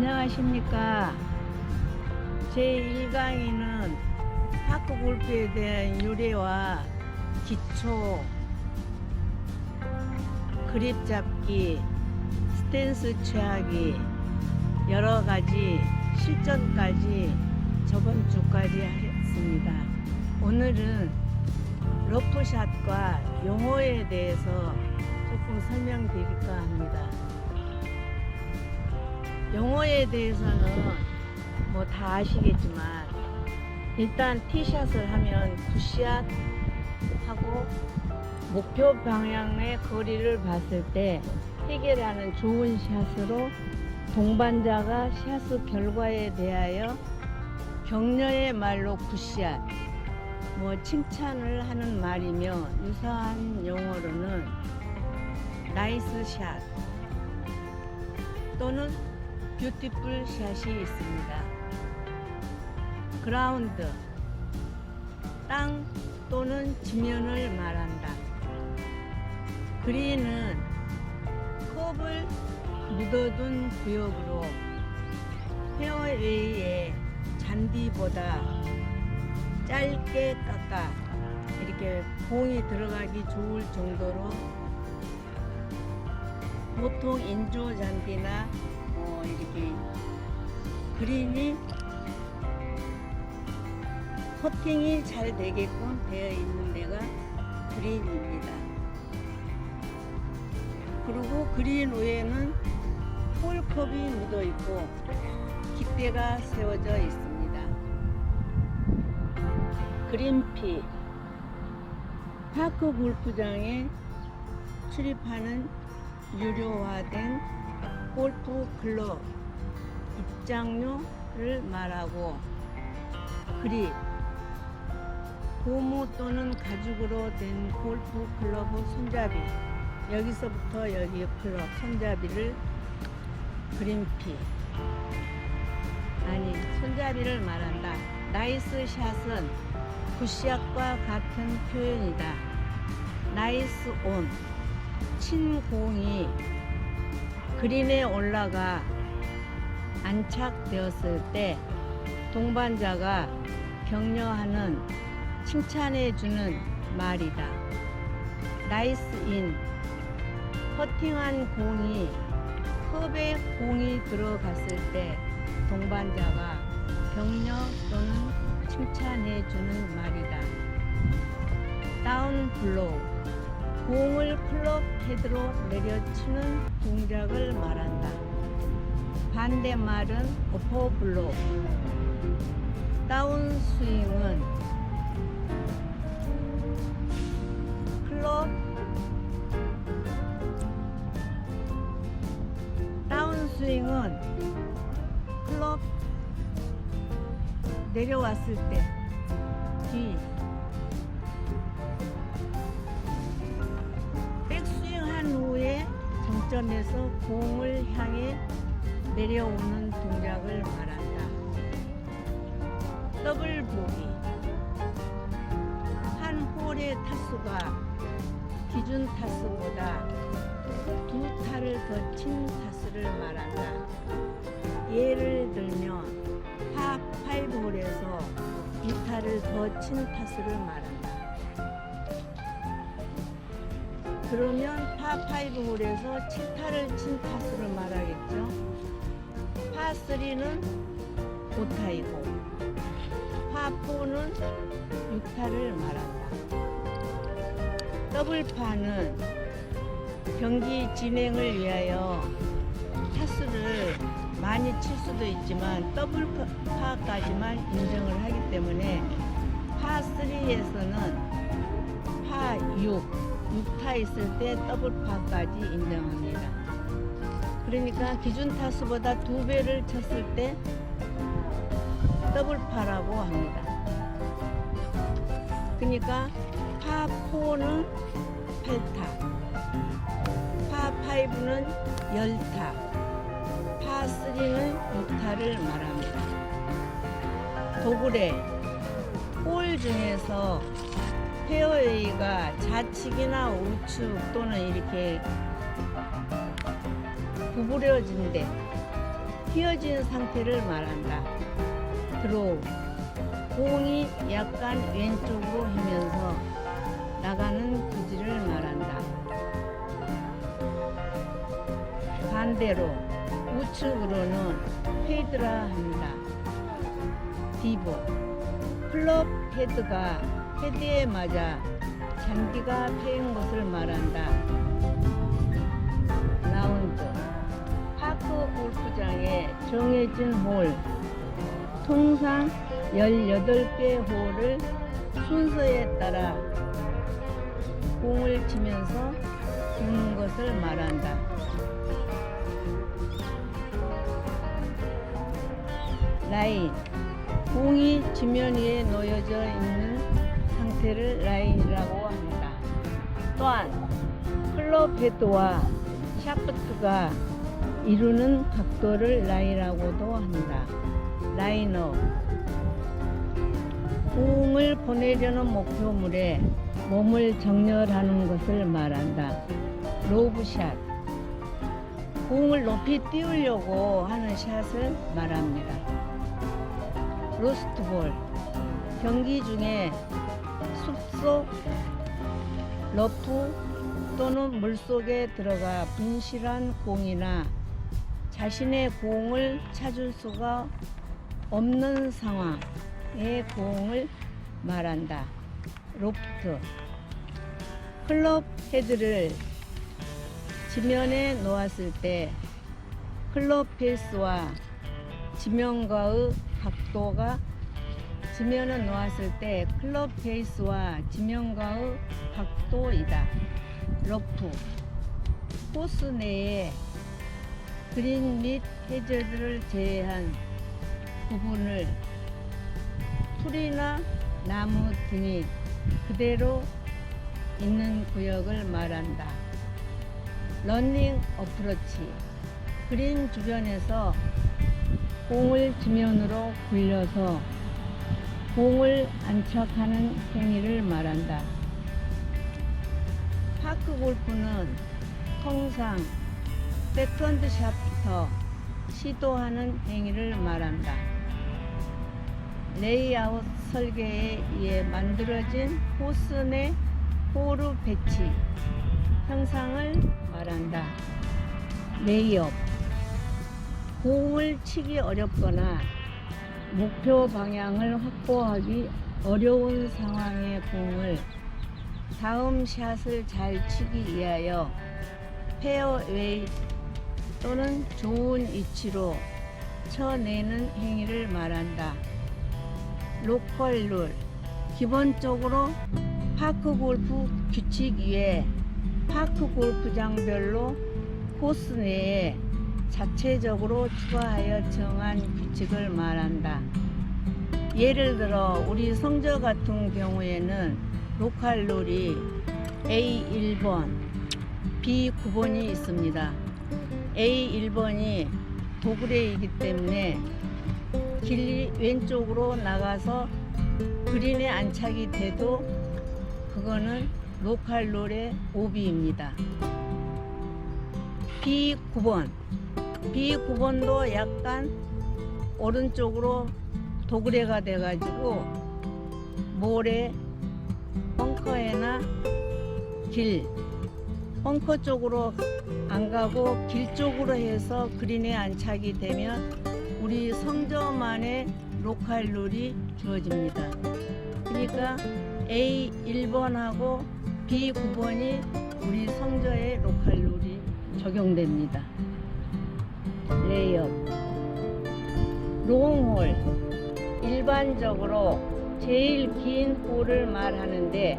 안녕하십니까. 제1강의는 파크 골프에 대한 유래와 기초, 그립 잡기, 스탠스 취하기, 여러 가지 실전까지 저번 주까지 했습니다. 오늘은 러프샷과 용어에 대해서 조금 설명드릴까 합니다. 용어에 대해서는 뭐 다 아시겠지만 일단 티샷을 하면 굿샷 하고 목표 방향의 거리를 봤을 때 해결하는 좋은 샷으로 동반자가 샷의 결과에 대하여 격려의 말로 굿샷 뭐 칭찬을 하는 말이며 유사한 용어로는 나이스 샷 또는 뷰티풀 샷이 있습니다. 그라운드 땅 또는 지면을 말한다. 그린은 컵을 묻어둔 구역으로 페어웨이의 잔디보다 짧게 깎아 이렇게 공이 들어가기 좋을 정도로 보통 인조 잔디나 어, 이렇게 그린이 커팅이 잘 되게끔 되어 있는 데가 그린입니다. 그리고 그린 위에는 홀컵이 묻어 있고 깃대가 세워져 있습니다. 그린피 파크 골프장에 출입하는 유료화된 골프 클럽 입장료를 말하고 그립 고무 또는 가죽으로 된 골프 클럽의 손잡이 여기서부터 여기 클럽 손잡이를 그린피 아니 손잡이를 말한다. 나이스 샷은 굿샷과 같은 표현이다. 나이스 온. 친 공이 그린에 올라가 안착되었을 때 동반자가 격려하는 칭찬해주는 말이다. 나이스 인 퍼팅한 공이 컵에 공이 들어갔을 때 동반자가 격려 또는 칭찬해주는 말이다. 다운 블로우 공을 클럽 헤드로 내려치는 동작을 말한다. 반대말은 어퍼 블로우 다운 스윙은 클럽. 다운 스윙은 클럽. 내려왔을 때 뒤 정점에서 공을 향해 내려오는 동작을 말한다. 더블 보기 한 홀의 타수가 기준 타수보다 두 타를 더 친 타수를 말한다. 예를 들면 파5 홀에서 2타를 더 친 타수를 말한다. 그러면 파5 홀에서 7 타를 친 타수를 말하겠죠. 파3는 5타이고 파4는 6타를 말한다. 더블파는 경기 진행을 위하여 타수를 많이 칠 수도 있지만 더블파까지만 인정을 하기 때문에 파3에서는 파6, 6타 있을 때 더블파까지 인정합니다. 그러니까 기준 타수보다 두 배를 쳤을 때 더블파라고 합니다. 그러니까 파4는 8타, 파5는 10타, 파3는 6타를 말합니다. 도굴에 홀 중에서 페어웨이가 좌측이나 우측 또는 이렇게 구부려진데 휘어진 상태를 말한다. 드로우 공이 약간 왼쪽으로 하면서 나가는 구질을 말한다. 반대로 우측으로는 페이드라 합니다. 디보 클럽 헤드가 헤드에 맞아 잔디가 패인 것을 말한다. 라운드 파크 골프장에 정해진 홀 통상 18개 홀을 순서에 따라 공을 치면서 두는 것을 말한다. 라인 공이 지면 위에 놓여져 있는 상태를 라인이라고 합니다. 또한 클럽 헤드와 샤프트가 이루는 각도를 라인이라고도 합니다. 라인업 공을 보내려는 목표물에 몸을 정렬하는 것을 말한다. 로브샷 공을 높이 띄우려고 하는 샷을 말합니다. 로스트볼 경기 중에 숲 속 러프 또는 물속에 들어가 분실한 공이나 자신의 공을 찾을 수가 없는 상황의 공을 말한다. 로프트 클럽 헤드를 지면에 놓았을 때 클럽 페이스와 지면과의 각도가 지면에 놓았을 때 클럽 페이스와 지면과의 각도이다. 러프 코스 내에 그린 및 해저드를 제외한 부분을 풀이나 나무 등이 그대로 있는 구역을 말한다. 런닝 어프로치 그린 주변에서 공을 지면으로 굴려서 공을 안착하는 행위를 말한다. 파크 골프는 통상 세컨드 샷부터 시도하는 행위를 말한다. 레이아웃 설계에 의해 만들어진 코스 내 호루 배치 형상을 말한다. 레이업 공을 치기 어렵거나 목표 방향을 확보하기 어려운 상황의 공을 다음 샷을 잘 치기 위하여 페어웨이 또는 좋은 위치로 쳐내는 행위를 말한다. 로컬 룰 기본적으로 파크 골프 규칙 위에 파크 골프장별로 코스 내에 자체적으로 추가하여 정한 규칙을 말한다. 예를 들어 우리 성저 같은 경우에는 로컬 룰이 A 1번, B 9번이 있습니다. A 1번이 도그레이기 때문에 길이 왼쪽으로 나가서 그린에 안착이 돼도 그거는 로컬 롤의 오비입니다. B9번. B9번도 약간 오른쪽으로 도그레가 돼가지고 모래 벙커에나 길 벙커 쪽으로 안 가고 길 쪽으로 해서 그린에 안착이 되면 우리 성저만의 로컬 룰이 주어집니다. 그러니까 A 1번하고 B 9번이 우리 성저의 로컬 룰이 적용됩니다. 레이업 롱홀 일반적으로 제일 긴 홀을 말하는데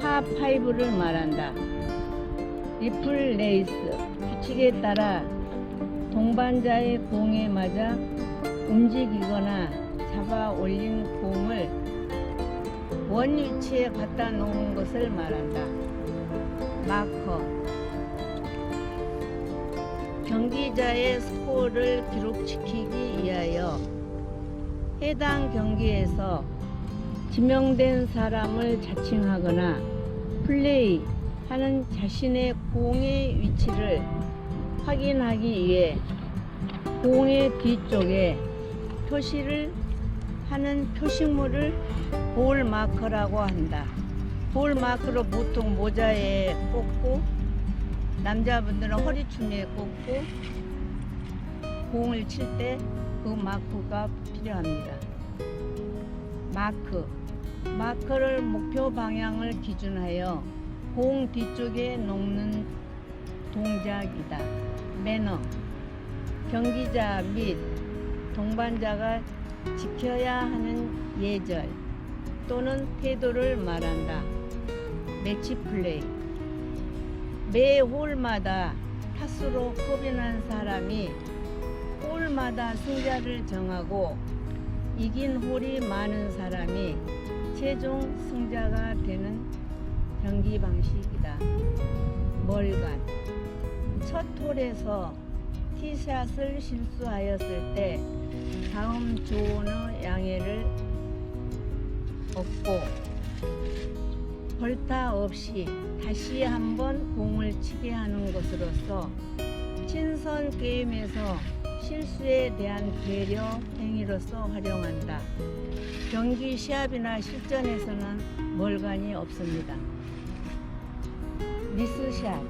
파5를 말한다. 리플 레이스 규칙에 따라 동반자의 공에 맞아 움직이거나 잡아 올린 공을 원 위치에 갖다 놓은 것을 말한다. 마커 경기자의 스코어를 기록시키기 위하여 해당 경기에서 지명된 사람을 자칭하거나 플레이 하는 자신의 공의 위치를 확인하기 위해 공의 뒤쪽에 표시를 하는 표식물을 볼 마커라고 한다. 볼 마커로 보통 모자에 꽂고 남자분들은 허리춤에 꽂고 공을 칠 때 그 마크가 필요합니다. 마크. 마크를 목표 방향을 기준하여 공 뒤쪽에 놓는 동작이다. 매너. 경기자 및 동반자가 지켜야 하는 예절 또는 태도를 말한다. 매치 플레이. 매 홀마다 타수로 난 사람이 홀마다 승자를 정하고 이긴 홀이 많은 사람이 최종 승자가 되는 경기 방식이다. 멀간. 첫 홀에서 티샷을 실수하였을 때 다음 조언의 양해를 얻고 벌타 없이 다시 한번 공을 치게 하는 것으로서 친선 게임에서 실수에 대한 배려 행위로서 활용한다. 경기 시합이나 실전에서는 멀간이 없습니다. 미스샷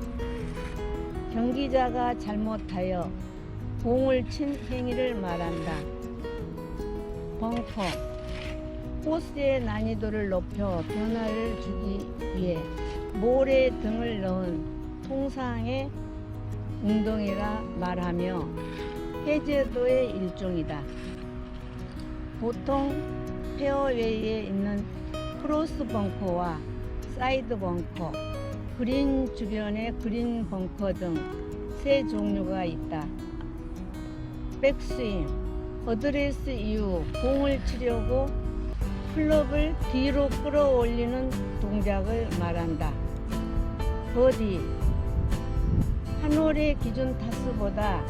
경기자가 잘못하여 공을 친 행위를 말한다. 벙커 코스의 난이도를 높여 변화를 주기 위해 모래 등을 넣은 통상의 운동이라 말하며 해제도의 일종이다. 보통 페어웨이에 있는 크로스 벙커와 사이드 벙커, 그린 주변의 그린 벙커 등 세 종류가 있다. 백스윙, 어드레스 이후 공을 치려고 클럽을 뒤로 끌어올리는 동작을 말한다. 버디, 한 홀의 기준 타수보다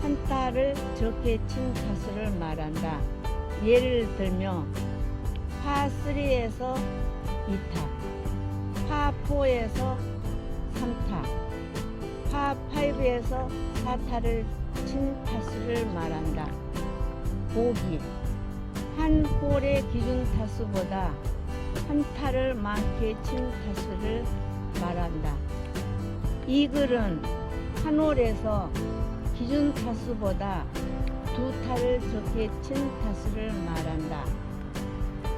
한 타를 적게 친 타수를 말한다. 예를 들면 파3에서 2타, 파4에서 3타, 파5에서 4타를 친 타수를 말한다. 보기, 한 홀의 기준 타수보다 한 타를 많게 친 타수를 말한다. 이 글은 한 홀에서 기준 타수보다 두 타를 적게 친 타수를 말한다.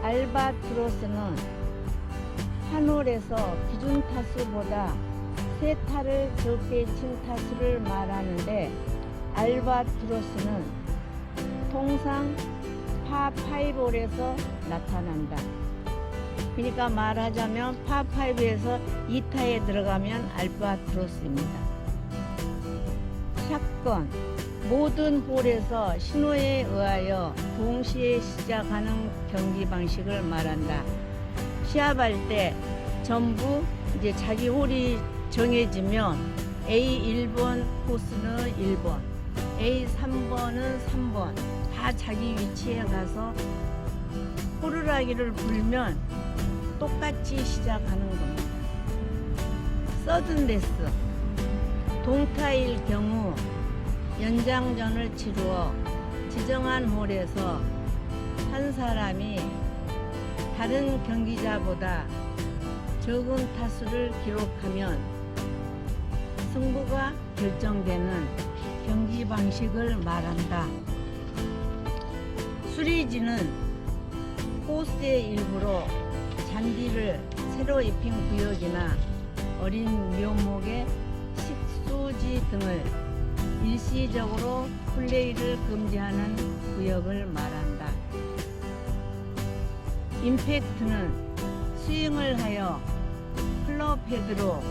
알바트로스는 한 홀에서 기준 타수보다 세 타를 적게 친 타수를 말하는데 알바트로스는 통상 파5홀에서 나타난다. 그러니까 말하자면 파5에서 2타에 들어가면 알바트로스입니다. 샷건 모든 홀에서 신호에 의하여 동시에 시작하는 경기 방식을 말한다. 시합할 때 전부 이제 자기 홀이 정해지면 A 1번 코스는 1번, A 3번은 3번 다 자기 위치에 가서 호루라기를 불면 똑같이 시작하는 겁니다. 서든 데스 동타일 경우 연장전을 치루어 지정한 홀에서 한 사람이 다른 경기자보다 적은 타수를 기록하면 승부가 결정되는 경기 방식을 말한다. 수리지는 코스의 일부로 잔디를 새로 입힌 구역이나 어린 묘목의 식수지 등을 일시적으로 플레이를 금지하는 구역을 말한다. 임팩트는 스윙을 하여 클럽 헤드로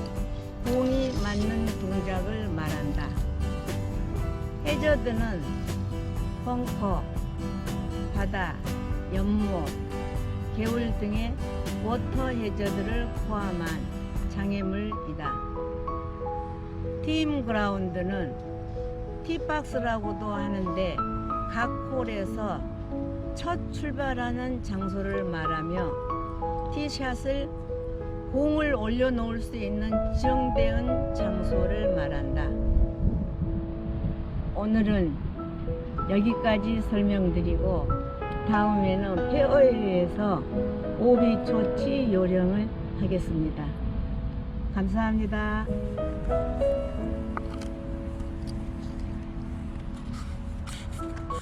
공이 맞는 동작을 말한다. 해저드는 벙커, 바다, 연못, 개울 등의 워터 해저드를 포함한 장애물이다. 팀 그라운드는 티박스라고도 하는데 각 홀에서 첫 출발하는 장소를 말하며 티샷을 공을 올려놓을 수 있는 지정된 장소를 말한다. 오늘은 여기까지 설명드리고 다음에는 폐어에서 오비 조치 요령을 하겠습니다. 감사합니다.